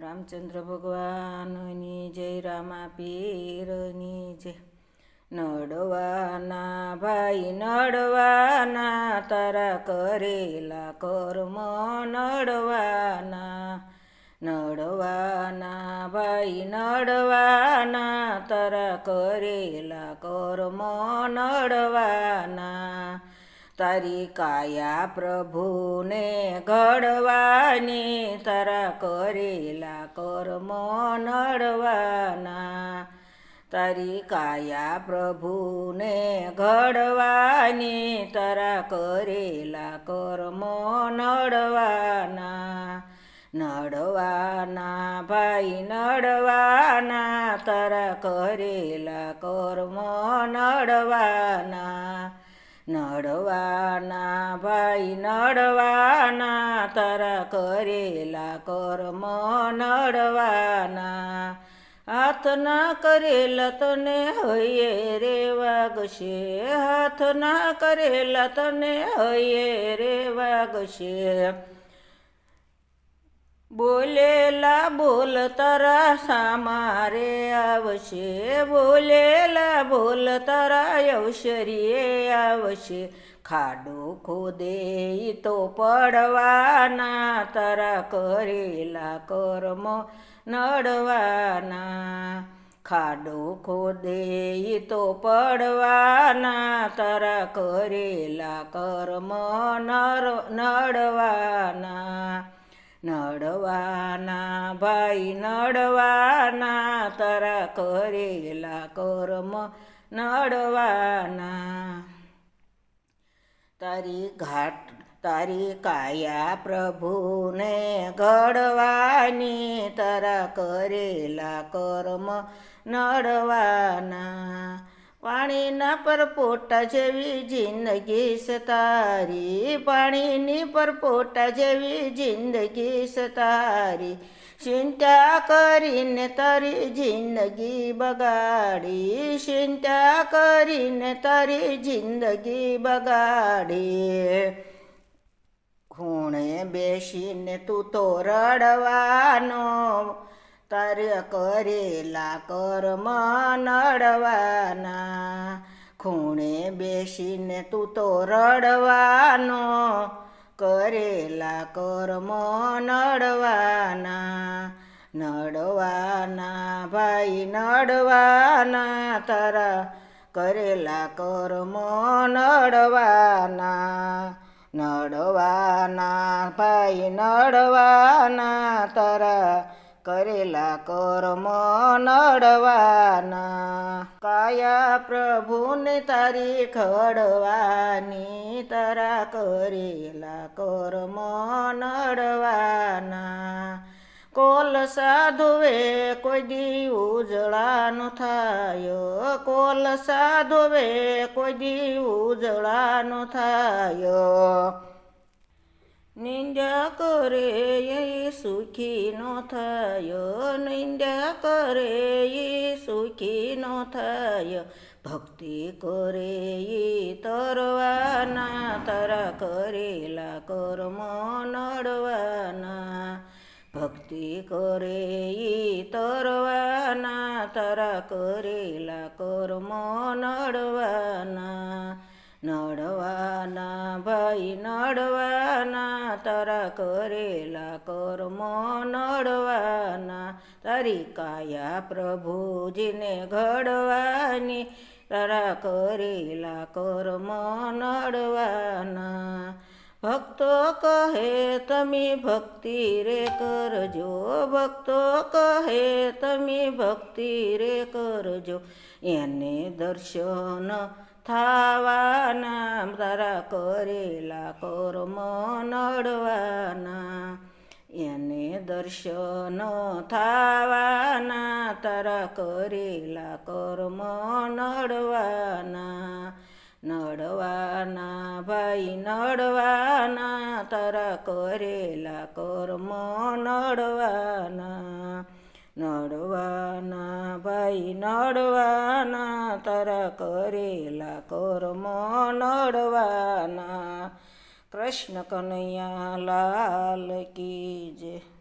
રામચંદ્ર ભગવાનની જય રામા પીરની જય. નડવાના ભાઈ, નડવાના, તારા કરેલા કર્મ નડવાના. નડવાના ભાઈ, નડવાના, તારા કરેલા કર્મ નડવાના. તારી કાયા પ્રભુને ઘડવાની તારા કરેલા કર્મ નડવાના. તારી કાયા પ્રભુને ઘડવાની તારા કરેલા કર્મ નડવાના. નડવાના ભાઈ, નડવાના તારા કરેલા કર્મ નડવાના. નડવાના ભાઈ નડવાના તારા કરેલા કર્મ નડવાના હાથ ના કરેલા તને હૈયે રે વાગશે હાથ ના કરેલા તને હૈયે રે વાગશે બોલેલા બોલ તારા સામારે આવશે, બોલેલા બોલ તારા અવસરીએ આવશે. ખાડો ખોદે તો પડવાના, તારા કરેલા કર્મ નડવાના. ખાડો ખોદે તો પડવાના, તારા કરેલા કર્મ નર, નડવાના. નડવાના ભાઈ, નડવાના તારા કરેલા કર્મ નડવાના. તારી ઘાટ, તારી કાયા પ્રભુને ઘડવાની, તારા કરેલા કર્મ નડવાના. પાણીના પરપોટા જેવી જિંદગી સતારી. પાણીની પરપોટા જેવી જિંદગી સતારી. ચિંતા કરીને તારી જિંદગી બગાડી. ચિંતા કરીને તારી જિંદગી બગાડી. ખૂણે બેસીને તું તો રડવાનો તારે કરેલા કર્મ નડવાના, ખૂણે બેસીને તું તો રડવાનો, કરેલા કર્મ નડવાના નડવાના ભાઈ, નડવાના તારા, કરેલા કર્મ નડવાના નડવાના ભાઈ, નડવાના તારા કરેલા કર્મ નડવાના. કાયા પ્રભુને તારી ખડવાની, તારા કરેલા કર્મ નડવાના. કોલ સાધુવે કોઈ દી ઉજળાનો થાય. કોલ સાધુવે કોઈ દી ઉજળાનો થાયો. નિંદ્યા કરે એ સુખી નો થયો નિંદ્યા કરે એ સુખી નો થયો ભક્તિ કરે એ તરવાના તારા કરેલા કર્મ નડવાના ભક્તિ કરે ઈ તરવાના તારા કરેલા કર્મ નડવાના નડવાના ભાઈ, નડવાના, તારા કરેલા કર્મ નડવાના. તારી કાયા પ્રભુજીને ઘડવાની, તારા કરેલા કર્મ નડવાના. ભક્તો કહે, તમે ભક્તિ રે કરજો, ભક્તો કહે, તમે ભક્તિ રે કરજો, એને દર્શન થાવાના તારા કરેલા કર્મ નડવાના. એને દર્શન થાવાના, તારા કરેલા કર્મ નડવાના. નડવાના ભાઈ, નડવાના, તારા કરેલા કર્મ નડવાના. નડવાના ભાઈ નડવાના તારા કરેલા કર્મ નડવાના. કૃષ્ણ કનૈયા લાલ કી જય.